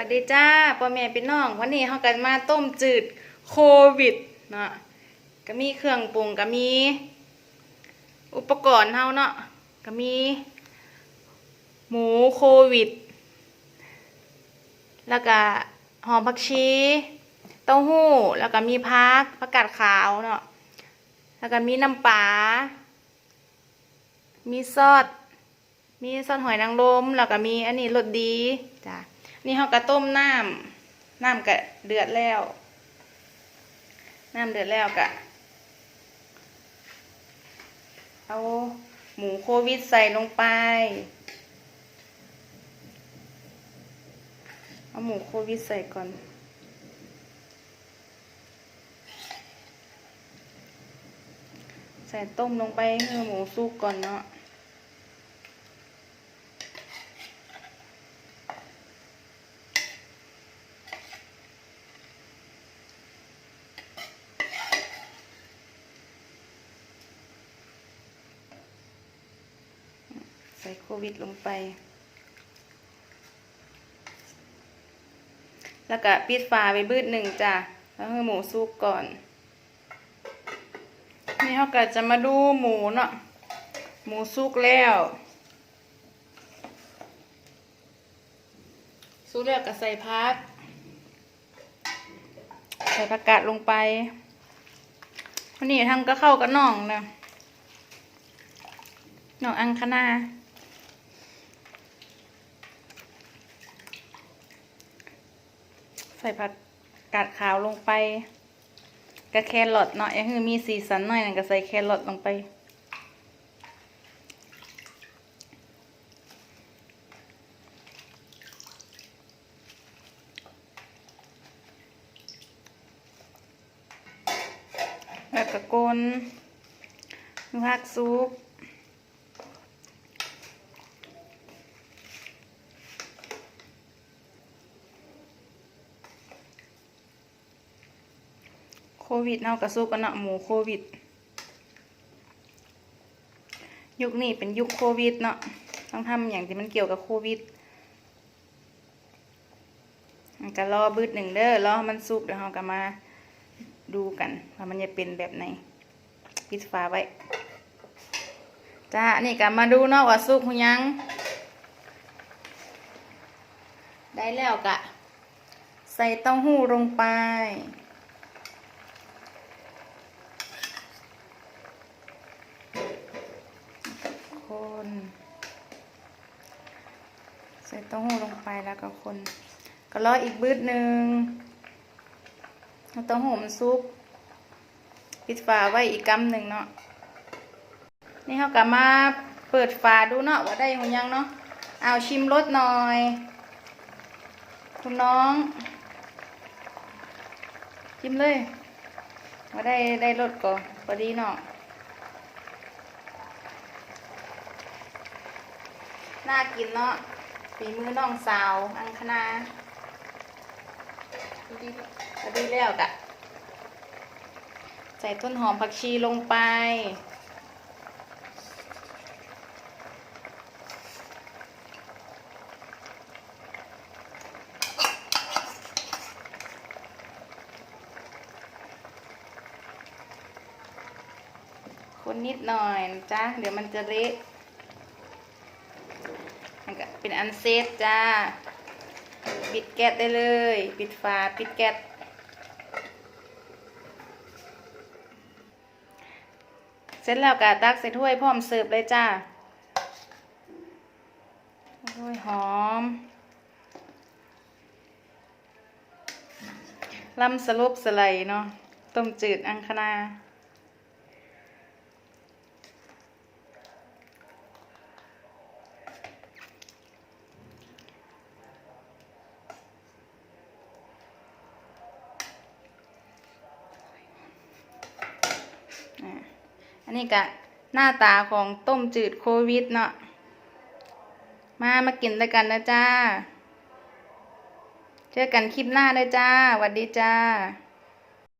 วัสดีจ้าพ่อแม่พี่น้อง วันนี้เขากันมาต้มจืดโควิดเนาะก็มีเครื่องปรุงก็มี อุปกรณ์เฮาเนาะก็มี หมูโควิด แล้วก็หอมผักชีเต้าหู้แล้วก็มีพักผักกาดขาวเนาะแล้วก็มีน้ำปลา มีซอส มีซอสหอยนางรมแล้วก็มีอันนี้รสดีจ้ะ นี่เขาก็ต้มน้ำน้ำก็เดือดแล้วน้ำเดือดแล้วก็เอาหมูโควิดใส่ลงไป เอาหมูโควิดใส่ก่อนใส่ต้มลงไปให้หมูสุกก่อนเนาะ ส่โควิดลงไป แล้วก็ปิดฝาไปบืดหนึ่งจ้ะ แล้วให้หมูสุกก่อน นี่เขาก็จะมาดูหมูเนาะ หมูสุกแล้วสุกแล้วก็ใส่พัก ใส่ผักกาดลงไปวันนี้ทำก็เข้ากับน่องนะน่องอังคณา ใส่ผักกาดขาวลงไปกระแครอทเนาะยังคือมีสีสันหน่อยนึงก็ใส่แครอทลงไป แล้วก็กลนผักซุป ควิดเนาะกระสู้กันเนาะหมูโควิด ยุคนี้เป็นยุคโควิดเนาะต้องทำอย่างที่มันเกี่ยวกับโควิดมันก็รอบืดหนึ่งเด้อรอให้มันสุกเดี๋ยวเราก็มาดูกันว่ามันจะเป็นแบบไหนปิดฝาไว้จ้านี่ก็มาดูเนาะว่าสุกหรือยัง ได้แล้วกะ ใส่เต้าหู้ลงไป คนใส่เต้าหู้ลงไปแล้วก็คน ก็รออีกบืดหนึ่งเอาเต้าหู้มันซุปปิดฝาไว้อีกกำหนึ่งเนาะนี่เขากลับมาเปิดฝาดูเนาะว่าได้หรือยังเนาะเอาชิมรสหน่อย คุณน้อง ชิมเลยว่าได้ได้รสก่อนพอดีเนาะ น่ากินเนาะฝีมือน้องสาว อังคณาดีก็ดีแล้วกะใส่ต้นหอมผักชีลงไป คนนิดหน่อยจ้ะเดี๋ยวมันจะเละ มันก็เป็นอันเซตจ้า ปิดแก๊สได้เลย ปิดฝาปิดแก๊สเสร็จแล้วก็ตักใส่ถ้วยพร้อมเสิร์ฟเลยจ้าโอ้ยหอมลำสลบสไลด์เนาะต้มจืดอังคณา อันนี้ก็หน้าตาของต้มจืดโควิดเนาะ มามากินด้วยกันนะจ้า เจอกันคลิปหน้าเลยจ้าสวัสดีจ้า